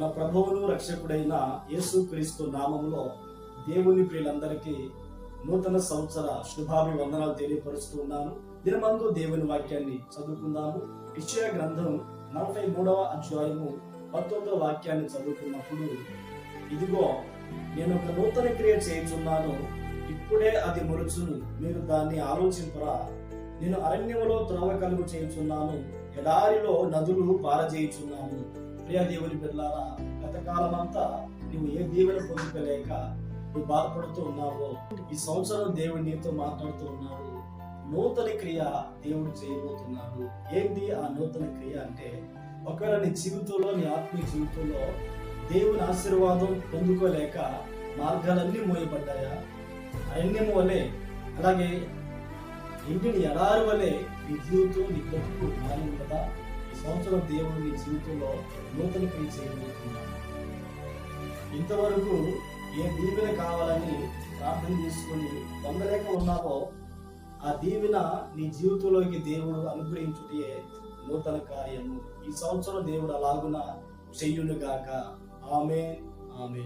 మన ప్రభువును రక్షకుడైన యేసుక్రీస్తు నామంలో దేవుని ప్రియులందరికీ నూతన సంవత్సర శుభాభివందనాలు తెలియపరుస్తూ ఉన్నాను. దినమందు దేవుని వాక్యాన్ని చదువుకుందాము. ఇచ్చయ గ్రంథం నలభై మూడవ అధ్యాయము పంతొమ్మిదవ వాక్యాన్ని చదువుకున్నప్పుడు ఇదిగో నేను ఒక నూతన క్రియ చేయుచున్నాను. ఇప్పుడే అది మొలుచును. మీరు దాన్ని ఆలోచింపరా. నేను అరణ్యములో త్రోవ కలుగు చేయుచున్నాను. ఎడారిలో నదులు పారజేయుచున్నాను. ప్రియా దేవుని పిల్లారా గత కాలం అంతా నువ్వు ఏ దీవెన పొందుకోలేక నువ్వు బాధపడుతూ ఉన్నావో. ఈ సంవత్సరం దేవుడు నీతో మాట్లాడుతూ ఉన్నాడు. నూతన క్రియ దేవుడు చేయబోతున్నాడు. ఏంటి ఆ నూతన క్రియ అంటే ఒకవేళ నీ జీవితంలో నీ ఆత్మీయ జీవితంలో దేవుని ఆశీర్వాదం పొందుకోలేక మార్గాలన్నీ మోయబడ్డాయా? అరణ్యం వలె అలాగే ఇంటిని ఎడారు వలె నీ జీవితం నీ బ్రతుకు మారి కదా ఈ దేవుడు నీ జీవితంలో నూతన పని చేయబోతున్నాడు ఇంతవరకు ఏ దీవెన కావాలని ప్రార్థన చేసుకొని పొందలేక ఉన్నావో ఆ దీవెన నీ జీవితంలోకి దేవుడు అనుగ్రహించుటే నూతన కార్యము. ఈ సంవత్సరం దేవుడు అలాగున చెయ్యును గాక ఆమె ఆమె